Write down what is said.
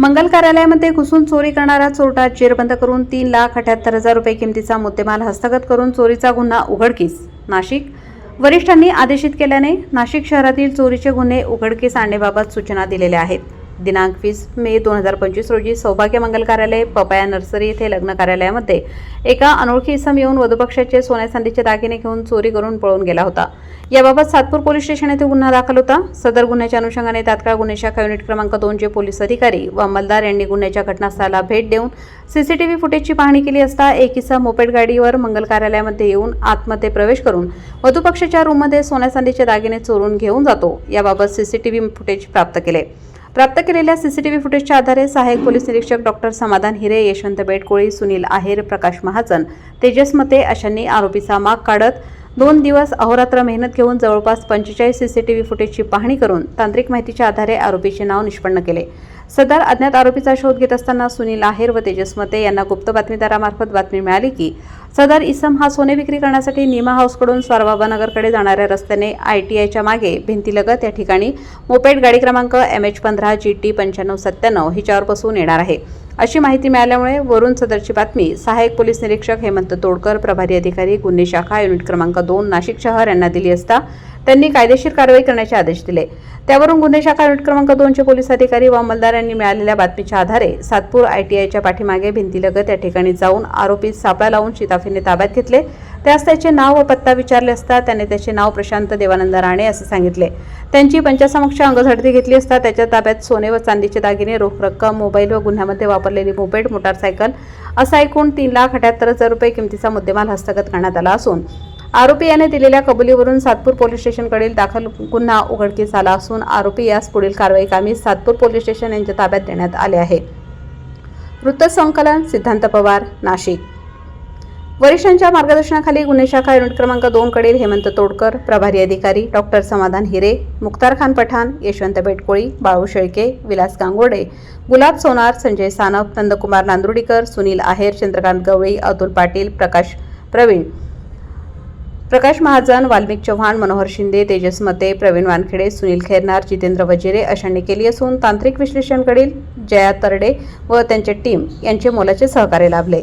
मंगल कार्यालयामध्ये घुसून चोरी करणारा चोरटा चेरबंद करून तीन लाख अठ्याहत्तर हजार रुपये किमतीचा मुद्देमाल हस्तगत करून चोरीचा गुन्हा उघडकीस. नाशिक. वरिष्ठांनी आदेशित केल्याने नाशिक शहरातील चोरीचे गुन्हे उघडकीस आणण्याबाबत सूचना दिलेल्या आहेत. दिनांक वीस मे दोन हजार पंचवीस रोजी सौभाग्य मंगल कार्यालय पपाया नर्सरी येथे लग्न कार्यालयामध्ये एका अनोळखी इसम येऊन वधुपक्षाचे सोन्या चांदीचे दागिने घेऊन चोरी करून पळून गेला होता. याबाबत सातपूर पोलीस स्टेशन येथे गुन्हा दाखल होता. सदर गुन्ह्याच्या अनुषंगाने तात्काळ गुन्हे शाखा युनिट क्रमांक दोनचे पोलीस अधिकारी व अंमलदार यांनी गुन्ह्याच्या घटनास्थळाला भेट देऊन सीसीटीव्ही फुटेजची पाहणी केली असता एक किस्सा मोपेड गाडीवर मंगल कार्यालयामध्ये येऊन आतमध्ये प्रवेश करून वधुपक्षाच्या रूममध्ये सोन्या चांदीचे दागिने चोरून घेऊन जातो. याबाबत सीसीटीव्ही फुटेज प्राप्त केले. प्राप्त केलेल्या सीसीटीव्ही फुटेजच्या आधारे सहाय्यक पोलीस निरीक्षक डॉक्टर समाधान हिरे यशवंत बेटकोळी सुनील आहेर प्रकाश महाजन तेजस मते अशांनी आरोपीचा माग काढत दोन दिवस अहोरात्र मेहनत घेऊन जवळपास पंचेचाळीस सीसीटीव्ही फुटेजची पाहणी करून तांत्रिक माहितीच्या आधारे आरोपीचे नाव निष्पन्न केले. सदर अज्ञात आरोपीचा शोध घेत असताना सुनील आहेर व तेजस मते यांना गुप्त बातमीदारामार्फत बातमी मिळाली की सदर इसम हा सोने विक्री करण्यासाठी निमा हाऊसकडून स्वारबाबानगरकडे जाणाऱ्या रस्त्याने आय टी आयच्या मागे भिंतीलगत या ठिकाणी मोपेड गाडी क्रमांक एम एच पंधरा जी टी पंच्याण्णव सत्त्याण्णव हिच्यावर बसून येणार आहे. अशी माहिती मिळाल्यामुळे वरून सदरची बातमी सहाय्यक पोलीस निरीक्षक हेमंत तोडकर प्रभारी अधिकारी गुन्हे शाखा युनिट क्रमांक दोन नाशिक शहर यांना दिली असता त्यांनी कायदेशीर कारवाई करण्याचे आदेश दिले. त्यावरून गुन्हे शाखा युनिट क्रमांक दोनचे पोलीस अधिकारी व अंमलदार यांनी मिळालेल्या बातमीच्या आधारे सातपूर आयटीआयच्या पाठीमागे भिंतीलगत या ठिकाणी जाऊन आरोपी सापळा लावून शिताफीने ताब्यात घेतले. त्यास त्याचे नाव व पत्ता विचारले असता त्याने त्याचे नाव प्रशांत देवानंद राणे असे सांगितले. त्यांची पंचासमक्ष अंगझडती घेतली असता त्याच्या ताब्यात सोने व चांदीचे दागिने रोख रक्कम मोबाईल व गुन्ह्यामध्ये वापरलेली मोपेड मोटारसायकल असा एकूण तीन लाख अठ्याहत्तर हजार रुपये किमतीचा मुद्देमाल हस्तगत करण्यात आला असून आरोपी याने दिलेल्या कबुलीवरून सातपूर पोलीस स्टेशनकडील दाखल गुन्हा उघडकीस आला असून आरोपी यास पुढील कारवाई कामी सातपूर पोलीस स्टेशन यांच्या ताब्यात देण्यात आले आहे. वृत्तसंकलन सिद्धांत पवार नाशिक. वरिष्ठांच्या मार्गदर्शनाखाली गुन्हे शाखा युनिट क्रमांक दोन कडील हेमंत तोडकर प्रभारी अधिकारी डॉक्टर समाधान हिरे मुक्तार खान पठाण यशवंत बेटकोळी बाळू शेळके विलास गांगोडे गुलाब सोनार संजय सानप नंदकुमार नांदुर्डीकर सुनील आहेर चंद्रकांत गवळी अतुल पाटील प्रकाश प्रवीण प्रकाश महाजन वाल्मिक चव्हाण मनोहर शिंदे तेजस मते प्रवीण वानखेडे सुनील खैरनार जितेंद्र वजिरे अशांनी केली असून तांत्रिक विश्लेषणकडील जया तरडे व त्यांचे टीम यांचे मोलाचे सहकार्य लाभले.